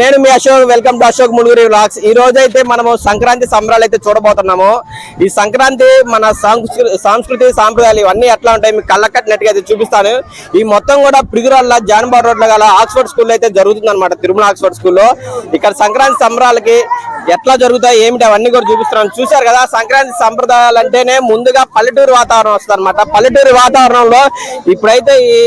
నేను మీ Ashok welcome to Ashok Muluguri vlogs. ఈ రోజు అయితే మనము సంక్రాంతి సంబరాలు అయితే చూడబోతున్నాము. ఈ సంక్రాంతి మన సాంస్కృతి సాంస్కృతిక సాంప్రదాయాలు ఇవన్నీ ఎట్లా ఉంటాయి మీకు కళ్ళకట్టినట్టుగా అయితే చూపిస్తాను. ఈ మొత్తం కూడా పిగురల్ల జాన్బార్ రోడ్లో గల ఆక్స్ఫర్డ్ స్కూల్లో అయితే జరుగుతుంది అనమాట తిరుమల ఆక్స్ఫర్డ్ స్కూల్లో. ఇక్కడ సంక్రాంతి సంబరాలకి ఎట్లా జరుగుతాయి ఏమిటి అవన్నీ కూడా చూపిస్తున్నాను. చూశారు కదా సంక్రాంతి సంప్రదాయాలు అంటేనే ముందుగా పల్లెటూరు వాతావరణం వస్తుంది అనమాట పల్లెటూరు వాతావరణంలో ఇప్పుడైతే ఈ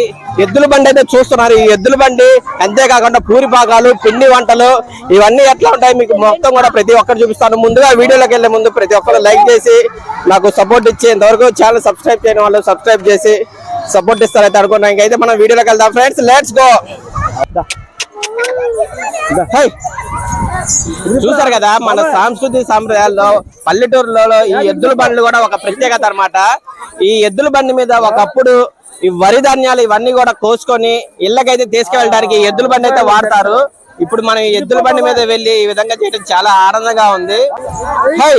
ఎద్దుల బండి అయితే చూస్తున్నారు. ఈ ఎద్దుల బండి అంతేకాకుండా పూరి భాగాలు పిండి వంటలు ఇవన్నీ ఎట్లా ఉంటాయి మీకు మొత్తం కూడా ప్రతి ఒక్కరు చూపిస్తాను. ముందుగా వీడియోలోకి వెళ్ళే ముందు ప్రతి ఒక్కరు లైక్ చేసి నాకు సపోర్ట్ ఇచ్చి ఇంతవరకు ఛానల్ సబ్స్క్రైబ్ చేయని వాళ్ళు సబ్స్క్రైబ్ చేసి సపోర్ట్ ఇస్తారైతే అనుకున్నాం ఇంకైతే మనం వీడియోలోకి వెళ్దాం. ఫ్రెండ్స్ లెట్స్ గో చూసారు కదా మన సాంస్కృతిక సాంప్రదాయాల్లో పల్లెటూరులలో ఈ ఎద్దుల బండ్లు కూడా ఒక ప్రత్యేకత అన్నమాట. ఈ ఎద్దుల బండి మీద ఒకప్పుడు ఈ వరి ధాన్యాలు ఇవన్నీ కూడా కోసుకొని ఇళ్ళకైతే తీసుకువెళ్ళడానికి ఎద్దుల బండి అయితే వాడతారు. ఇప్పుడు మనం ఎద్దుల బండి మీద వెళ్ళి ఈ విధంగా చేయడం చాలా ఆనందంగా ఉంది. Hi!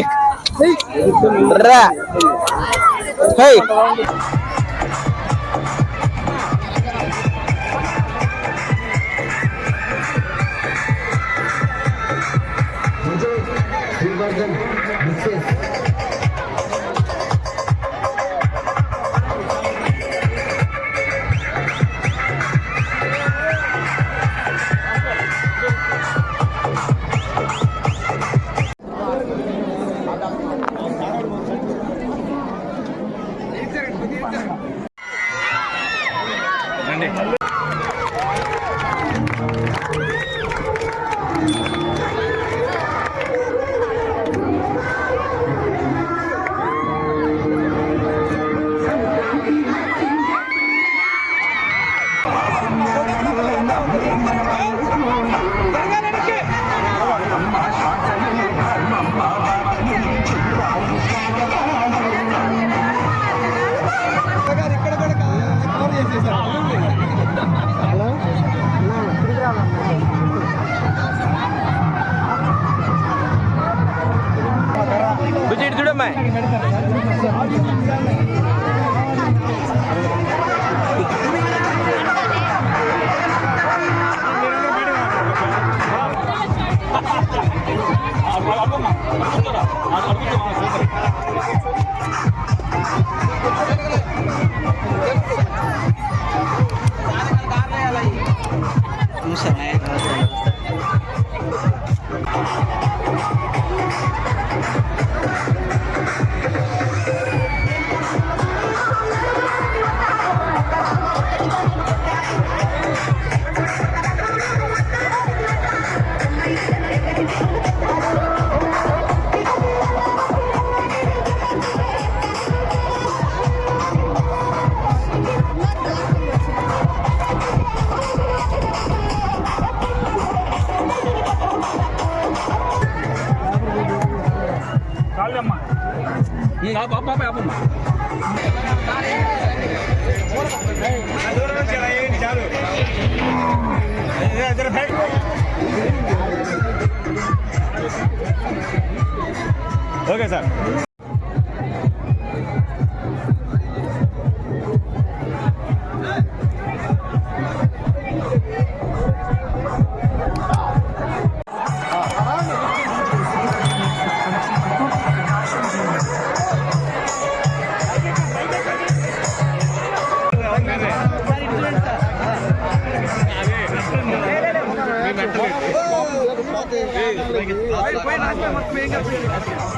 Hello Vijay எடுத்துடாம okay sir Hey, hey, hey, hey, hey, hey,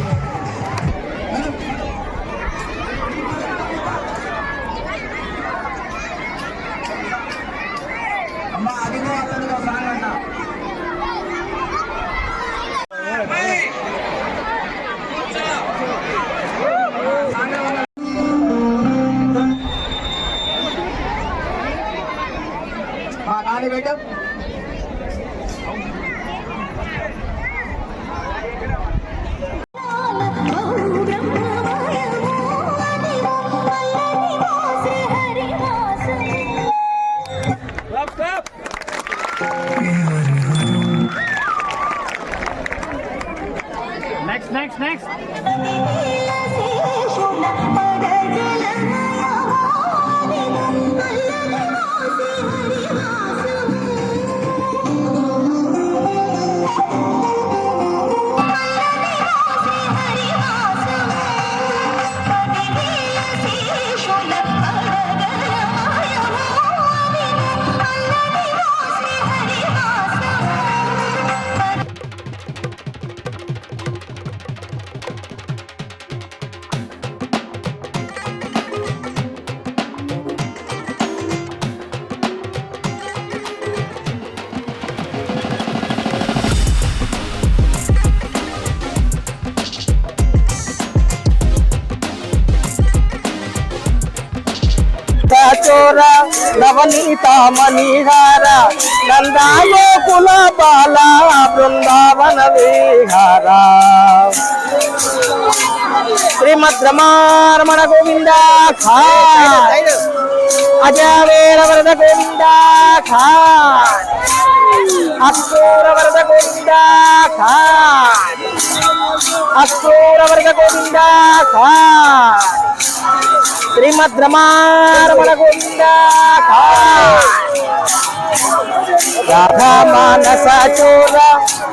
చోర నవనీత మణిహార నందా గోకుల బాల బృందావన విహార. శ్రీమద్ రమారమణ గోవింద ఖా అజావేర వరద గోవింద ఖా అక్రూర గోవింద ఖా అక్రూర గోవింద ఖా శ్రీమద్ రమారమణ గోవింద ఖా రాధా మానస చోర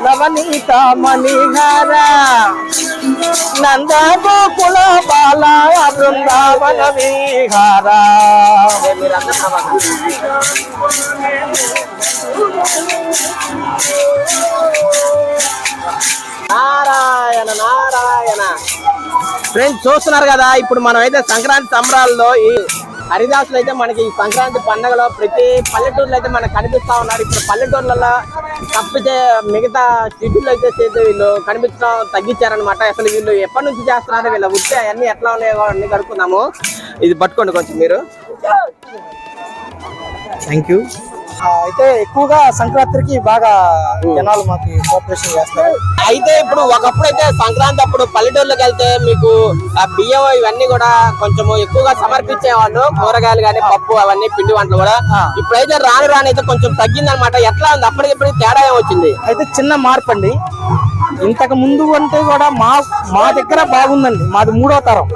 నవనీత మణిహారా. నంద గోకుల బాల బృందావన విహార. నారాయణ నారాయణ. ఫ్రెండ్స్ చూస్తున్నారు కదా ఇప్పుడు మనం అయితే సంక్రాంతి సంబరాల్లో ఈ హరిదాసులు అయితే మనకి ఈ సంక్రాంతి పండగలో ప్రతి పల్లెటూరులో అయితే మనకు కనిపిస్తా ఉన్నారు. ఇప్పుడు పల్లెటూర్లలో తప్పితే మిగతా సిటీలో అయితే చేస్తే వీళ్ళు కనిపించడం తగ్గించారనమాట అసలు వీళ్ళు ఎప్పటి నుంచి చేస్తున్నారు? వీళ్ళ వృత్తి అవన్నీ ఎట్లా ఉన్నాయో అన్ని కనుక్కున్నాము ఇది పట్టుకోండి కొంచెం మీరు. థ్యాంక్ యూ అయితే ఎక్కువగా సంక్రాంతికి బాగా జనాలు మాకు కోఆపరేషన్ చేస్తారు. అయితే ఇప్పుడు ఒకప్పుడు అయితే సంక్రాంతి అప్పుడు పల్లెటూర్లోకి వెళ్తే మీకు ఆ బియ్యం ఇవన్నీ కూడా కొంచెం ఎక్కువగా సమర్పించేవాళ్ళు. కూరగాయలు కానీ పప్పు అవన్నీ పిండి వంటలు కూడా. ఇప్పుడైతే రాను రాను అయితే కొంచెం తగ్గిందనమాట. ఎట్లా ఉంది? అప్పటికిప్పటికి తేడా ఏం వచ్చింది? అయితే చిన్న మార్పు అండి. ఇంతకు ముందు అంటే కూడా మా మా దగ్గర బాగుందండి. మాది మూడో తరం.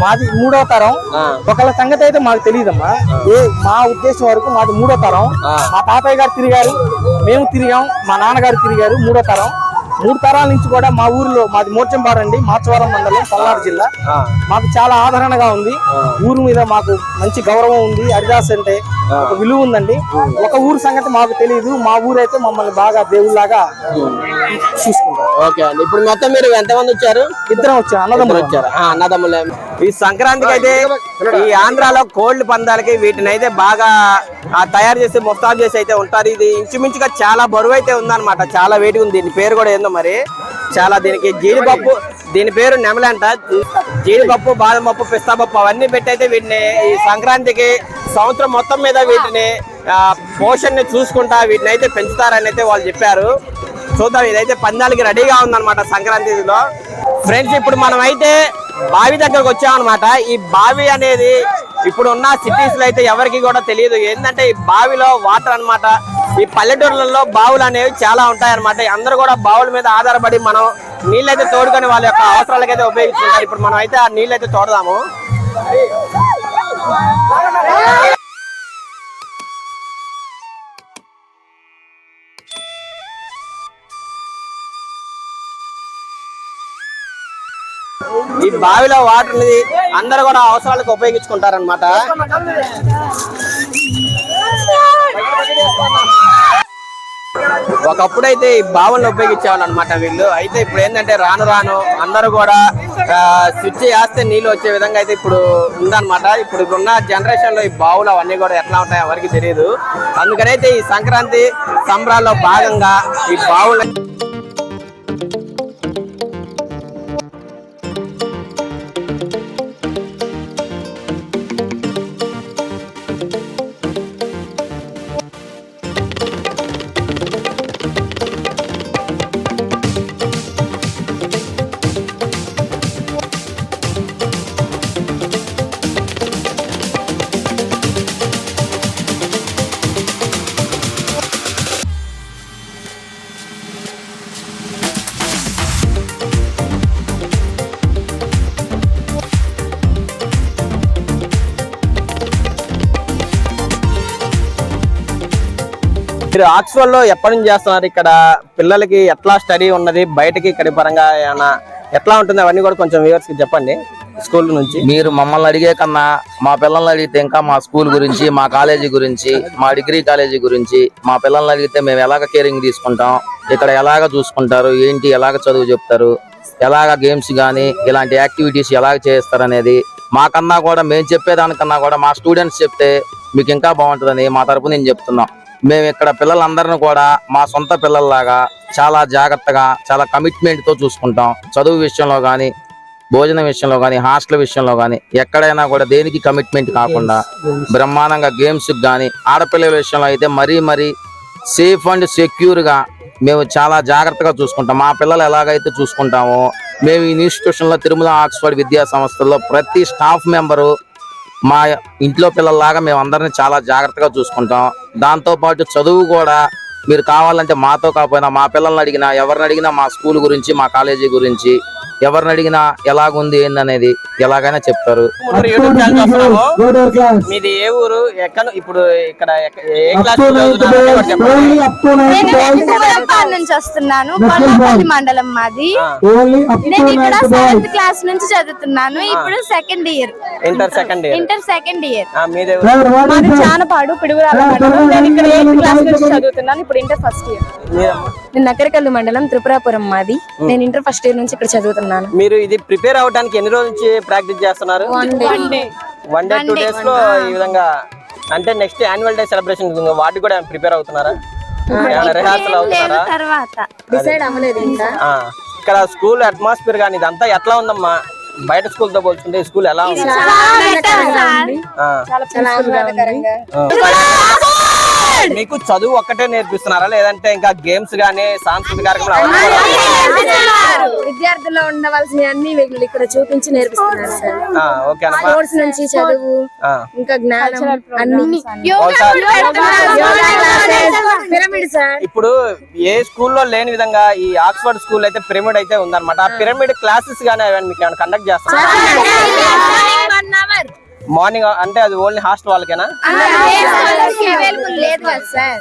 మాది మూడో తరం. ఒకళ్ళ సంగతి అయితే మాకు తెలియదమ్మా ఏ మా ఉద్దేశం వరకు మాది మూడో తరం. మా తాతయ్య గారు తిరిగారు. మేము తిరిగాం. మా నాన్నగారు తిరిగారు. మూడో తరం. మూడు తరాల నుంచి కూడా మా ఊరిలో మాది మోర్చంపాడు అండి మాచవరం మండలం పల్నాడు జిల్లా. మాకు చాలా ఆదరణగా ఉంది. ఊరు మీద మాకు మంచి గౌరవం ఉంది హరిదాస్ అంటే ఒక విలువ ఉందండి. ఒక ఊరు సంగతి మాకు తెలియదు మా ఊరు అయితే మమ్మల్ని బాగా దేవుళ్ళలాగా చూసుకుంటారు. ఓకే అండి. ఇప్పుడు మొత్తం మీరు ఎంతమంది వచ్చారు? ఇద్దరం వచ్చాం అన్నదమ్ములు. వచ్చారు? అన్నదమ్ములే. ఈ సంక్రాంతికి అయితే ఈ ఆంధ్రాలో కోళ్ళ పందాలకి వీటిని అయితే బాగా ఆ, తయారు చేసి ముస్తాబు చేసి అయితే ఉంటారు. ఇది ఇంచుమించుగా చాలా బరువు అయితే ఉందన్నమాట. చాలా వేడి ఉంది. దీని పేరు కూడా ఏందో మరి? చాలా దీనికి జీడిపప్పు దీని పేరు నెమలంట. జీడిపప్పు బాదం పప్పు పిస్తా పప్పు అవన్నీ పెట్టి అయితే వీటిని ఈ సంక్రాంతికి సంవత్సరం మొత్తం మీద వీటిని ఆ, పోషణని చూసుకుంటా వీటిని అయితే పెంచుతారని అయితే వాళ్ళు చెప్పారు. చూద్దాం ఇదైతే పందాలకి రెడీగా ఉందన్నమాట సంక్రాంతిలో ఫ్రెండ్స్ ఇప్పుడు మనం అయితే బావి దగ్గరకు వచ్చామన్నమాట. ఈ బావి అనేది ఇప్పుడు ఉన్న సిటీస్లో అయితే ఎవరికి కూడా తెలియదు. ఏంటంటే ఈ బావిలో వాటర్ అన్నమాట ఈ పల్లెటూర్లలో బావులు అనేవి చాలా ఉంటాయన్నమాట. అందరూ కూడా బావుల మీద ఆధారపడి మనం నీళ్ళైతే తోడుకొని వాళ్ళ యొక్క అవసరాలకైతే ఉపయోగిస్తుంటారు. ఇప్పుడు మనం అయితే ఆ నీళ్ళైతే తోడదాము. ఈ బావిలో వాటర్ అనేది అందరు కూడా అవసరాలకు ఉపయోగించుకుంటారన్నమాట. ఒకప్పుడు అయితే ఈ బావులను ఉపయోగించేవాళ్ళు అనమాట వీళ్ళు. అయితే ఇప్పుడు ఏంటంటే రాను రాను అందరూ కూడా స్విచ్ చేస్తే నీళ్ళు వచ్చే విధంగా అయితే ఇప్పుడు ఉందన్నమాట. ఇప్పుడు ఉన్న జనరేషన్లో ఈ బావులు అవన్నీ కూడా ఎట్లా ఉంటాయో ఎవరికి తెలియదు. అందుకనైతే ఈ సంక్రాంతి సంబరాల్లో భాగంగా ఈ బావులు మీరు ఆక్స్ఫర్డ్లో ఎప్పటి నుంచి చేస్తున్నారు? ఇక్కడ పిల్లలకి ఎట్లా స్టడీ ఉన్నది? బయటకి ఇక్కడ పరంగా ఏమైనా ఎట్లా ఉంటుంది? అవన్నీ కూడా కొంచెం వ్యూవర్స్కి చెప్పండి. స్కూల్ నుంచి. మీరు మమ్మల్ని అడిగే కన్నా మా పిల్లల్ని అడిగితే ఇంకా మా స్కూల్ గురించి మా కాలేజీ గురించి మా డిగ్రీ కాలేజీ గురించి మా పిల్లల్ని అడిగితే మేము ఎలాగ కేరింగ్ తీసుకుంటాం? ఇక్కడ ఎలాగ చూసుకుంటారు? ఏంటి? ఎలాగ చదువు చెప్తారు? ఎలాగ గేమ్స్ కానీ ఇలాంటి యాక్టివిటీస్ ఎలాగ చేస్తారు అనేది మాకన్నా కూడా మేము చెప్పేదానికన్నా కూడా మా స్టూడెంట్స్ చెప్తే మీకు ఇంకా బాగుంటుందని మా తరపు నేను చెప్తున్నాం. మేము ఇక్కడ పిల్లలందరిని కూడా మా సొంత పిల్లల్లాగా చాలా జాగ్రత్తగా చాలా కమిట్మెంట్తో చూసుకుంటాం. చదువు విషయంలో కానీ భోజనం విషయంలో కానీ హాస్టల్ విషయంలో కానీ ఎక్కడైనా కూడా దేనికి కమిట్మెంట్ కాకుండా బ్రహ్మాండంగా గేమ్స్ కానీ ఆడపిల్లల విషయంలో అయితే మరీ మరీ సేఫ్ అండ్ సెక్యూర్గా మేము చాలా జాగ్రత్తగా చూసుకుంటాం. మా పిల్లలు ఎలాగైతే చూసుకుంటామో మేము ఈ ఇన్స్టిట్యూషన్లో తిరుమల ఆక్స్ఫర్డ్ విద్యా సంస్థల్లో ప్రతి స్టాఫ్ మెంబరు మా ఇంట్లో పిల్లల్లాగా మేమందరిని చాలా జాగ్రత్తగా చూసుకుంటాం. దాంతోపాటు చదువు కూడా మీరు కావాలంటే మాతో కాకపోయినా మా పిల్లల్ని అడిగినా ఎవరిని అడిగినా మా స్కూల్ గురించి మా కాలేజీ గురించి ఎవరిని అడిగినా ఎలాగుంది ఏందనేది ఎలాగైనా చెప్తారు. యూట్యూబ్ ఛానల్ మీది ఏ ఊరు? ఎక్కడ? ఇప్పుడు ఇక్కడ ఏ క్లాస్. నేను నుంచి వస్తున్నాను. మండలం మాది. నేను ఇక్కడ సెవెంత్ క్లాస్ నుంచి చదువుతున్నాను. ఇప్పుడు second year. Inter second year. Inter second year. మీదే ఊరు? మాది చానపాడు పిడుగురాల మండలం. నేను ఇక్కడ ఎయిత్ క్లాస్ నుంచి చదువుతున్నాను? ఇప్పుడు ఇంటర్ ఫస్ట్ ఇయర్? నేను నకరికల్లు మండలం త్రిపురాపురం మాది. నేను ఇంటర్ ఫస్ట్ ఇయర్ నుంచి ఇక్కడ చదువుతున్నాను. మీరు ఇది ప్రిపేర్ అవడానికి ఎన్ని రోజుల నుంచి ప్రాక్టీస్ చేస్తున్నారు? వన్ డే టూ డేస్లో ఈ విధంగా అంటే నెక్స్ట్ యాన్యువల్ డే సెలబ్రేషన్ వాటికి కూడా ప్రిపేర్ అవుతున్నారా? ఏమైనా రిహార్సల్ అవుతున్నారా? తర్వాత. డిసైడ్ అవ్వలేదు ఇంకా. ఆ, ఇక్కడ స్కూల్ అట్మాస్ఫియర్ కానీ ఇదంతా ఎట్లా ఉందమ్మా? బయట స్కూల్తో పోల్చుకుంటే ఈ స్కూల్ ఎలా ఉంది? మీకు చదువు ఒక్కటే నేర్పిస్తున్నారా? లేదంటే ఇంకా గేమ్స్ గానీ సాంస్కృతిక కార్యక్రమాలు విద్యార్థుల్లో ఉండవలసిన అన్ని వీళ్ళు ఇక్కడ చూపించి నేర్పిస్తున్నారు సార్. ఆ, ఓకే అమ్మా స్పోర్ట్స్ నుంచి చదువు ఇంకా జ్ఞానం అన్ని. పిరమిడ్ సార్ ఇప్పుడు ఏ స్కూల్లో లేని విధంగా ఈ ఆక్స్ఫర్డ్ స్కూల్ అయితే పిరమిడ్ అయితే ఉందన్నమాట. ఆ పిరమిడ్ క్లాసెస్ గానీ అవన్నీ మీకు ఏమైనా కండక్ట్ చేస్తారా? మార్నింగ్ అంటే అది ఓన్లీ హాస్టల్ వాళ్ళకేనా?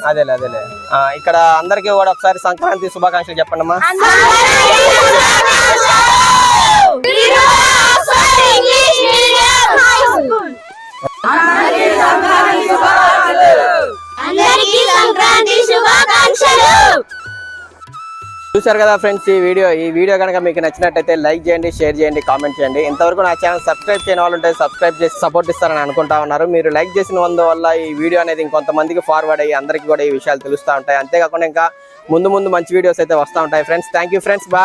అదేలే అదేలే ఇక్కడ అందరికీ కూడా ఒకసారి సంక్రాంతి శుభాకాంక్షలు చెప్పండి అమ్మా అందరికీ సంక్రాంతి శుభాకాంక్షలు. చూశారు కదా ఫ్రెండ్స్ ఈ వీడియో? ఈ వీడియో కనుక మీకు నచ్చినట్టయితే లైక్ చేయండి షేర్ చేయండి కామెంట్ చేయండి. ఇంతవరకు నా ఛానల్ సబ్స్క్రైబ్ చేయని వాళ్ళు ఉంటే సబ్స్క్రైబ్ చేసి సపోర్ట్ ఇస్తారని అనుకుంటా ఉన్నారు. మీరు లైక్ చేసిన వల్ల ఈ వీడియో అనేది ఇంకొంతమందికి ఫార్వర్డ్ అయ్యి అందరికీ కూడా ఈ విషయాలు తెలుస్తూ ఉంటాయి. అంతేకాకుండా ఇంకా ముందు ముందు మంచి వీడియోస్ అయితే వస్తూ ఉంటాయి. Friends thank you friends bye